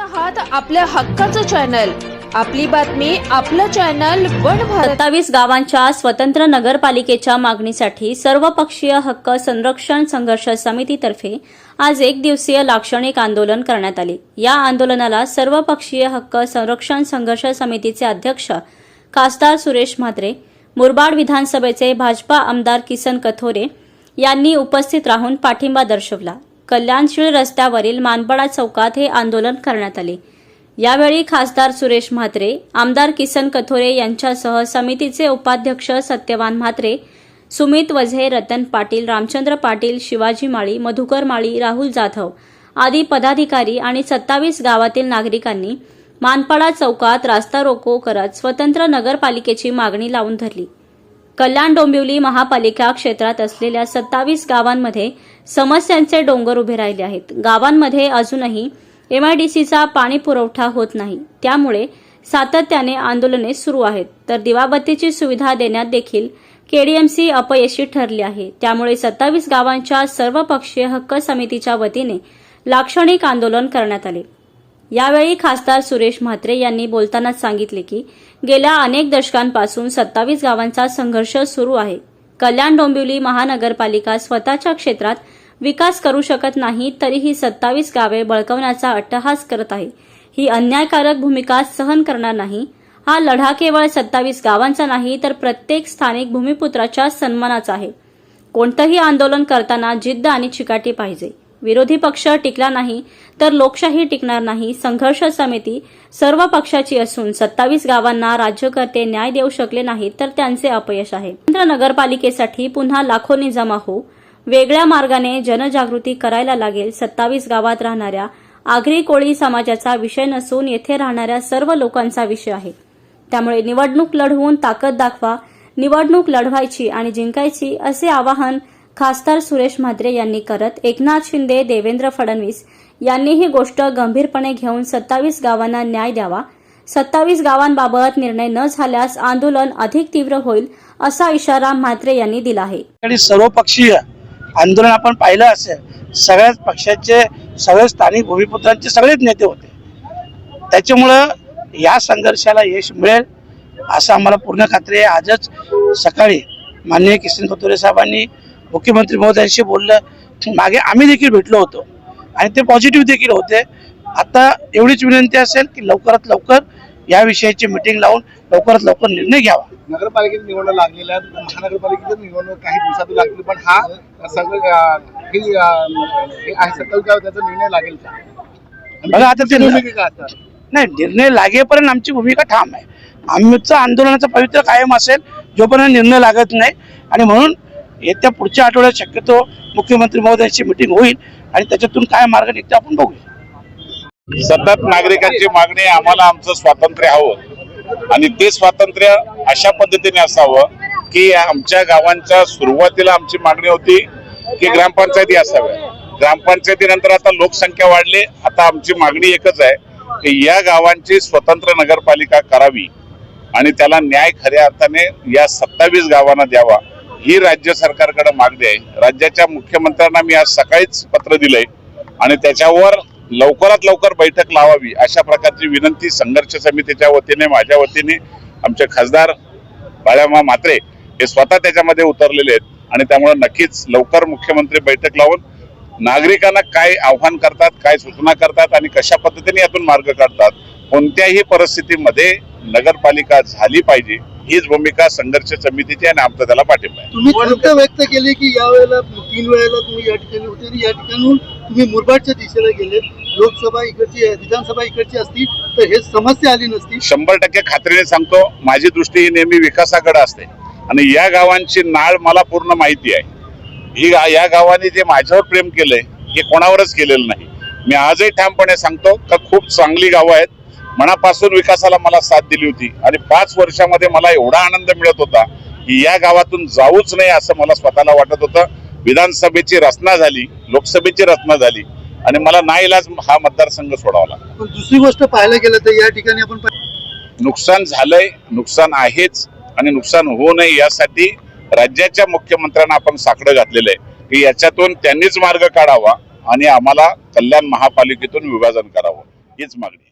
आहात आपल्या हक्काचं चॅनल. आपली बातमी आपलं चॅनल वन सत्तावीस गावांच्या स्वतंत्र नगरपालिकेच्या मागणीसाठी सर्वपक्षीय हक्क संरक्षण संघर्ष समितीतर्फे आज एक दिवसीय लाक्षणिक आंदोलन करण्यात आले. या आंदोलनाला सर्वपक्षीय हक्क संरक्षण संघर्ष समितीचे अध्यक्ष खासदार सुरेश म्हात्रे मुरबाड विधानसभेचे भाजपा आमदार किसन कथोरे यांनी उपस्थित राहून पाठिंबा दर्शवला. कल्याणशीळ रस्त्यावरील मानपाडा चौकात हे आंदोलन करण्यात आले. यावेळी खासदार सुरेश म्हात्रे आमदार किसन कथोरे यांच्यासह समितीचे उपाध्यक्ष सत्यवान म्हात्रे सुमित वझे रतन पाटील रामचंद्र पाटील शिवाजी माळी मधुकर माळी राहुल जाधव आदी पदाधिकारी आणि सत्तावीस गावातील नागरिकांनी मानपाडा चौकात रास्ता रोको करत स्वतंत्र नगरपालिकेची मागणी लावून धरली. कल्याण डोंबिवली महापालिका क्षेत्रात असलेल्या सत्तावीस गावांमध्ये समस्यांचे डोंगर उभे राहिले आहेत. गावांमध्ये अजूनही एमआयडीसीचा पाणी पुरवठा होत नाही. त्यामुळे सातत्याने आंदोलने सुरू आहेत. तर दिवाबत्तीची सुविधा देण्यात देखील केडीएमसी अपयशी ठरली आहे. त्यामुळे सत्तावीस गावांच्या सर्वपक्षीय हक्क समितीच्या वतीने लाक्षणिक आंदोलन करण्यात आले. यावेळी खासदार सुरेश म्हात्रे यांनी बोलतानाच सांगितले की गेल्या अनेक दशकांपासून सत्तावीस गावांचा संघर्ष सुरू आहे. कल्याण डोंबिवली महानगरपालिका स्वतःच्या क्षेत्रात विकास करू शकत नाही तरीही सत्तावीस गावे बळकवण्याचा अट्टहास करत आहे. ही अन्यायकारक भूमिका सहन करणार नाही. हा लढा केवळ सत्तावीस गावांचा नाही तर प्रत्येक स्थानिक भूमिपुत्राच्या सन्मानाचा आहे. कोणतंही आंदोलन करताना जिद्द आणि चिकाटी पाहिजे. विरोधी पक्ष टिकला नाही तर लोकशाही टिकणार नाही संघर्ष समिती सर्व पक्षाची असून सत्तावीस गावांना राज्यकर्ते न्याय देऊ शकले नाहीत तर त्यांचे अपयश आहे. केंद्र नगरपालिकेसाठी पुन्हा लाखोनी जमा हो वेगळ्या मार्गाने जनजागृती करायला लागेल सत्तावीस गावात राहणाऱ्या आगरी कोळी समाजाचा विषय नसून येथे राहणाऱ्या सर्व लोकांचा विषय आहे. त्यामुळे निवडणूक लढवून ताकद दाखवा निवडणूक लढवायची आणि जिंकायची असे आवाहन खासदार सुरेश म्हात्रे यांनी करत एकनाथ शिंदे देवेंद्र फडणवीस यांनी ही गोष्ट गंभीरपणे घेऊन सत्तावीस गावांना न्याय द्यावा. सत्तावीस गावांबाबत निर्णय न झाल्यास आंदोलन अधिक तीव्र होईल असा इशारा म्हात्रे यांनी दिला आहे. आणि सर्वपक्षीय आंदोलन आपण पाहिलं असेल सगळ्याच पक्षाचे सगळे स्थानिक भूमिपुत्रांचे सगळेच नेते होते. त्याच्यामुळं या संघर्षाला यश मिळेल असं आम्हाला पूर्ण खात्री आहे. आजच सकाळी माननीय किसन कतोरे साहेबांनी मुख्यमंत्री महोदयांशी बोललं मागे आम्ही देखील भेटलो होतो. आणि ते पॉझिटिव्ह देखील होते. आता एवढीच विनंती असेल की लवकरात लवकर या विषयाची मिटिंग लावून लवकरात लवकर निर्णय घ्यावा. नगरपालिकेत निवडणूक लागलेल्या आहेत. महानगरपालिकेत निवडणूक काही दिवसातून लागतील पण हा सगळं त्याचा निर्णय लागेल बघा आता ते? नाही निर्णय लागेपर्यंत आमची भूमिका ठाम आहे. आमचं आंदोलनाचं पवित्र कायम असेल जोपर्यंत निर्णय लागत नाही. आणि म्हणून येत्या पुढच्या आठवड्यात शक्यतो मुख्यमंत्री महोदयांची मिटिंग होईल आणि त्याच्यातून काय मार्ग निघतो आपण बघूया. सतत नागरिकांची मागणी आम्हाला आमचं स्वातंत्र्य हवं. आणि ते स्वातंत्र्य अशा पद्धतीने असावं की आमच्या गावांच्या सुरुवातीला आमची मागणी होती की ग्रामपंचायती असाव्या ग्रामपंचायतीनंतर आता लोकसंख्या वाढली आता आमची मागणी एकच आहे की या गावांची स्वतंत्र नगरपालिका करावी आणि त्याला न्याय खऱ्या अर्थाने या सत्तावीस गावांना द्यावा. ही राज्य सरकारकडे मागणी आहे. राज्याच्या मुख्यमंत्र्यांना मी आज सकाळीच पत्र दिलंय आणि त्याच्यावर लवकरात लवकर बैठक लावावी अशा प्रकारची विनंती संघर्ष समितीच्या वतीने माझ्या वतीने आमचे खासदार बाळ्यामा म्हात्रे हे स्वतः त्याच्यामध्ये उतरलेले आहेत आणि त्यामुळे नक्कीच लवकर मुख्यमंत्री बैठक लावून नागरिकांना काय आव्हान करतात काय सूचना करतात आणि कशा पद्धतीने यातून मार्ग काढतात कोणत्याही परिस्थितीमध्ये नगरपालिका झाली पाहिजे हीच भूमिका संघर्ष समितीची आणि आमचा त्याला पाठिंबा आहे. तुम्ही खंत व्यक्त केली की यावेळेला तीन वेळेला तुम्ही या ठिकाणी होते या ठिकाणून तुम्ही मुरबाडच्या दिशेला गेले लोकसभा इकडची विधानसभा इकडची असती तर हे समस्या आली नसती. शंभर टक्के खात्रीने सांगतो माझी दृष्टी ही नेहमी विकासाकडे असते. आणि या गावांची नाळ मला पूर्ण माहिती आहे. ही या गावाने जे माझ्यावर प्रेम केलंय हे कोणावरच केलेलं नाही. मी आजही ठामपणे सांगतो का खूप चांगली गावं आहेत. मनापासून विकासाला मला साथ दिली होती. आणि पाच वर्षामध्ये मला एवढा आनंद मिळत होता की या गावातून जाऊच नाही असं मला स्वतःला वाटत होतं. विधानसभेची रचना झाली लोकसभेची रचना झाली. आणि मला नाईलाज हा मतदारसंघ सोडावा लागला. पण दुसरी गोष्ट पाहायला गेलं तर या ठिकाणी आपण नुकसान झालंय नुकसान आहेच आणि नुकसान होऊ नये यासाठी राज्याच्या मुख्यमंत्र्यांना आपण साकडं घातलेलं आहे की याच्यातून त्यांनीच मार्ग काढावा आणि आम्हाला कल्याण महापालिकेतून विभाजन करावं. हीच मागणी